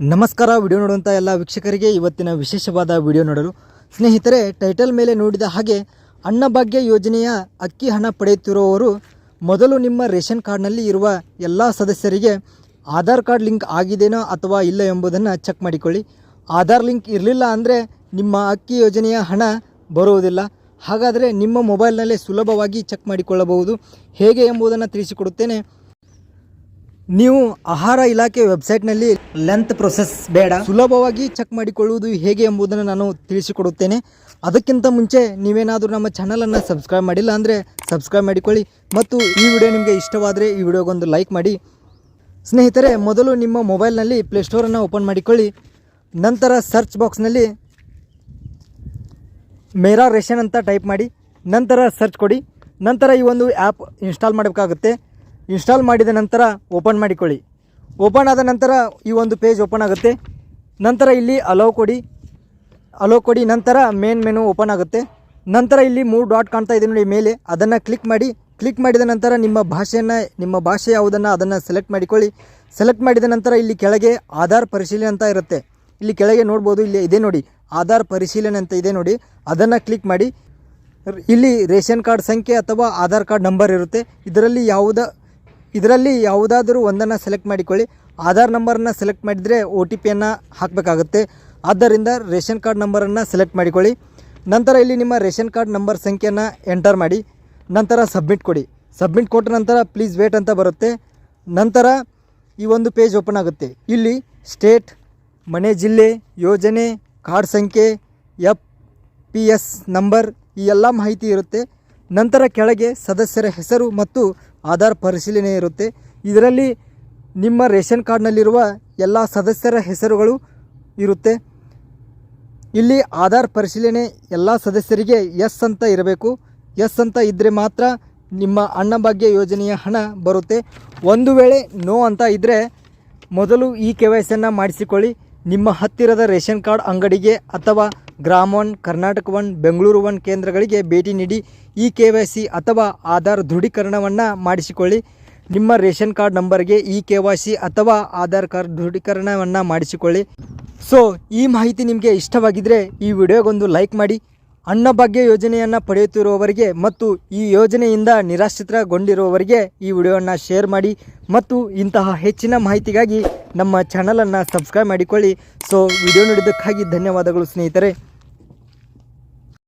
ನಮಸ್ಕಾರ, ವಿಡಿಯೋ ನೋಡುವಂಥ ಎಲ್ಲ ವೀಕ್ಷಕರಿಗೆ ಇವತ್ತಿನ ವಿಶೇಷವಾದ ವಿಡಿಯೋ ನೋಡಲು. ಸ್ನೇಹಿತರೆ ಟೈಟಲ್ ಮೇಲೆ ನೋಡಿದ ಹಾಗೆ ಅನ್ನಭಾಗ್ಯ ಯೋಜನೆಯ ಅಕ್ಕಿ ಹಣ ಪಡೆಯುತ್ತಿರುವವರು ಮೊದಲು ನಿಮ್ಮ ರೇಷನ್ ಕಾರ್ಡ್ನಲ್ಲಿ ಇರುವ ಎಲ್ಲ ಸದಸ್ಯರಿಗೆ ಆಧಾರ್ ಕಾರ್ಡ್ ಲಿಂಕ್ ಆಗಿದೆಯೋ ಅಥವಾ ಇಲ್ಲ ಎಂಬುದನ್ನು ಚೆಕ್ ಮಾಡಿಕೊಳ್ಳಿ. ಆಧಾರ್ ಲಿಂಕ್ ಇರಲಿಲ್ಲ ಅಂದರೆ ನಿಮ್ಮ ಅಕ್ಕಿ ಯೋಜನೆಯ ಹಣ ಬರುವುದಿಲ್ಲ. ಹಾಗಾದರೆ ನಿಮ್ಮ ಮೊಬೈಲ್ನಲ್ಲೇ ಸುಲಭವಾಗಿ ಚೆಕ್ ಮಾಡಿಕೊಳ್ಳಬಹುದು. ಹೇಗೆ ಎಂಬುದನ್ನು ತಿಳಿಸಿಕೊಡುತ್ತೇನೆ. ನೀವು ಆಹಾರ ಇಲಾಖೆ ವೆಬ್ಸೈಟ್ನಲ್ಲಿ ಲೆಂತ್ ಪ್ರೊಸೆಸ್ ಬೇಡ. ಸುಲಭವಾಗಿ ಚೆಕ್ ಮಾಡಿಕೊಳ್ಳುವುದು ಹೇಗೆ ಎಂಬುದನ್ನು ನಾನು ತಿಳಿಸಿಕೊಡುತ್ತೇನೆ. ಅದಕ್ಕಿಂತ ಮುಂಚೆ ನೀವೇನಾದರೂ ನಮ್ಮ ಚಾನಲನ್ನು ಸಬ್ಸ್ಕ್ರೈಬ್ ಮಾಡಿಲ್ಲ ಅಂದರೆ ಸಬ್ಸ್ಕ್ರೈಬ್ ಮಾಡಿಕೊಳ್ಳಿ ಮತ್ತು ಈ ವಿಡಿಯೋ ನಿಮಗೆ ಇಷ್ಟವಾದರೆ ಈ ವಿಡಿಯೋಗೊಂದು ಲೈಕ್ ಮಾಡಿ. ಸ್ನೇಹಿತರೆ, ಮೊದಲು ನಿಮ್ಮ ಮೊಬೈಲ್ನಲ್ಲಿ ಪ್ಲೇಸ್ಟೋರನ್ನು ಓಪನ್ ಮಾಡಿಕೊಳ್ಳಿ. ನಂತರ ಸರ್ಚ್ ಬಾಕ್ಸ್ನಲ್ಲಿ ಮೇರಾ ರೇಷನ್ ಅಂತ ಟೈಪ್ ಮಾಡಿ. ನಂತರ ಸರ್ಚ್ ಕೊಡಿ. ನಂತರ ಈ ಒಂದು ಆ್ಯಪ್ ಇನ್ಸ್ಟಾಲ್ ಮಾಡಬೇಕಾಗುತ್ತೆ. ಇನ್ಸ್ಟಾಲ್ ಮಾಡಿದ ನಂತರ ಓಪನ್ ಮಾಡಿಕೊಳ್ಳಿ. ಓಪನ್ ಆದ ನಂತರ ಈ ಒಂದು ಪೇಜ್ ಓಪನ್ ಆಗುತ್ತೆ. ನಂತರ ಇಲ್ಲಿ ಅಲೋ ಕೊಡಿ. ಅಲೋ ಕೊಡಿ, ನಂತರ ಮೇನ್ ಮೆನು ಓಪನ್ ಆಗುತ್ತೆ. ನಂತರ ಇಲ್ಲಿ ಮೂರು ಡಾಟ್ ಕಾಣ್ತಾ ಇದೆ ನೋಡಿ ಮೇಲೆ. ಅದನ್ನು ಕ್ಲಿಕ್ ಮಾಡಿ. ಕ್ಲಿಕ್ ಮಾಡಿದ ನಂತರ ನಿಮ್ಮ ಭಾಷೆಯನ್ನು, ನಿಮ್ಮ ಭಾಷೆ ಯಾವುದನ್ನು ಅದನ್ನು ಸೆಲೆಕ್ಟ್ ಮಾಡಿಕೊಳ್ಳಿ. ಸೆಲೆಕ್ಟ್ ಮಾಡಿದ ನಂತರ ಇಲ್ಲಿ ಕೆಳಗೆ ಆಧಾರ್ ಪರಿಶೀಲನೆ ಅಂತ ಇರುತ್ತೆ. ಇಲ್ಲಿ ಕೆಳಗೆ ನೋಡ್ಬೋದು, ಇಲ್ಲಿ ಇದೆ ನೋಡಿ. ಆಧಾರ್ ಪರಿಶೀಲನೆ ಅಂತ ಇದೆ ನೋಡಿ. ಅದನ್ನು ಕ್ಲಿಕ್ ಮಾಡಿ. ಇಲ್ಲಿ ರೇಷನ್ ಕಾರ್ಡ್ ಸಂಖ್ಯೆ ಅಥವಾ ಆಧಾರ್ ಕಾರ್ಡ್ ನಂಬರ್ ಇರುತ್ತೆ. ಇದರಲ್ಲಿ ಯಾವುದ ಇದರಲ್ಲಿ ಯಾವುದಾದರೂ ಒಂದನ್ನು ಸೆಲೆಕ್ಟ್ ಮಾಡಿಕೊಳ್ಳಿ. ಆಧಾರ್ ನಂಬರನ್ನು ಸೆಲೆಕ್ಟ್ ಮಾಡಿದರೆ ಒ ಟಿ ಪಿಯನ್ನು ಹಾಕಬೇಕಾಗುತ್ತೆ. ಆದ್ದರಿಂದ ರೇಷನ್ ಕಾರ್ಡ್ ನಂಬರನ್ನು ಸೆಲೆಕ್ಟ್ ಮಾಡಿಕೊಳ್ಳಿ. ನಂತರ ಇಲ್ಲಿ ನಿಮ್ಮ ರೇಷನ್ ಕಾರ್ಡ್ ನಂಬರ್ ಸಂಖ್ಯೆಯನ್ನು ಎಂಟರ್ ಮಾಡಿ. ನಂತರ ಸಬ್ಮಿಟ್ ಕೊಡಿ. ಸಬ್ಮಿಟ್ ಕೊಟ್ಟ ನಂತರ ಪ್ಲೀಸ್ ವೇಟ್ ಅಂತ ಬರುತ್ತೆ. ನಂತರ ಈ ಒಂದು ಪೇಜ್ ಓಪನ್ ಆಗುತ್ತೆ. ಇಲ್ಲಿ ಸ್ಟೇಟ್ ಮನೆ ಜಿಲ್ಲೆ, ಯೋಜನೆ ಕಾರ್ಡ್ ಸಂಖ್ಯೆ ಎಫ್ ಪಿ ಎಸ್ ನಂಬರ್ ಈ ಎಲ್ಲ ಮಾಹಿತಿ ಇರುತ್ತೆ. ನಂತರ ಕೆಳಗೆ ಸದಸ್ಯರ ಹೆಸರು ಮತ್ತು ಆಧಾರ್ ಪರಿಶೀಲನೆ ಇರುತ್ತೆ. ಇದರಲ್ಲಿ ನಿಮ್ಮ ರೇಷನ್ ಕಾರ್ಡ್ನಲ್ಲಿರುವ ಎಲ್ಲ ಸದಸ್ಯರ ಹೆಸರುಗಳು ಇರುತ್ತೆ. ಇಲ್ಲಿ ಆಧಾರ್ ಪರಿಶೀಲನೆ ಎಲ್ಲ ಸದಸ್ಯರಿಗೆ ಎಸ್ ಅಂತ ಇರಬೇಕು. ಎಸ್ ಅಂತ ಇದ್ದರೆ ಮಾತ್ರ ನಿಮ್ಮ ಅನ್ನಭಾಗ್ಯ ಯೋಜನೆಯ ಹಣ ಬರುತ್ತೆ. ಒಂದು ವೇಳೆ ನೋ ಅಂತ ಇದ್ದರೆ ಮೊದಲು ಈ ಕೆ ವೈ ಸಿಯನ್ನು ಮಾಡಿಸಿಕೊಳ್ಳಿ. ನಿಮ್ಮ ಹತ್ತಿರದ ರೇಷನ್ ಕಾರ್ಡ್ ಅಂಗಡಿಗೆ ಅಥವಾ Grama one, Karnataka one, Bengaluru one ಕೇಂದ್ರಗಳಿಗೆ ಭೇಟಿ ನೀಡಿ ಇ ಕೆ ವೈ ಸಿ ಅಥವಾ ಆಧಾರ್ ದೃಢೀಕರಣವನ್ನು ಮಾಡಿಸಿಕೊಳ್ಳಿ. ನಿಮ್ಮ ರೇಷನ್ ಕಾರ್ಡ್ ನಂಬರ್ಗೆ ಇ ಕೆ ವೈ ಸಿ ಅಥವಾ ಆಧಾರ್ ಕಾರ್ಡ್ ದೃಢೀಕರಣವನ್ನು ಮಾಡಿಸಿಕೊಳ್ಳಿ. ಸೊ, ಈ ಮಾಹಿತಿ ನಿಮಗೆ ಇಷ್ಟವಾಗಿದ್ದರೆ ಈ ವಿಡಿಯೋಗೊಂದು ಲೈಕ್ ಮಾಡಿ. ಅನ್ನಭಾಗ್ಯ ಯೋಜನೆಯನ್ನು ಪಡೆಯುತ್ತಿರುವವರಿಗೆ ಮತ್ತು ಈ ಯೋಜನೆಯಿಂದ ನಿರಾಶ್ರಿತಗೊಂಡಿರುವವರಿಗೆ ಈ ವಿಡಿಯೋವನ್ನು ಶೇರ್ ಮಾಡಿ. ಮತ್ತು ಇಂತಹ ಹೆಚ್ಚಿನ ಮಾಹಿತಿಗಾಗಿ ನಮ್ಮ ಚಾನಲನ್ನು ಸಬ್ಸ್ಕ್ರೈಬ್ ಮಾಡಿಕೊಳ್ಳಿ. ಸೊ ವಿಡಿಯೋ ನೋಡಿದ್ದಕ್ಕಾಗಿ ಧನ್ಯವಾದಗಳು ಸ್ನೇಹಿತರೆ.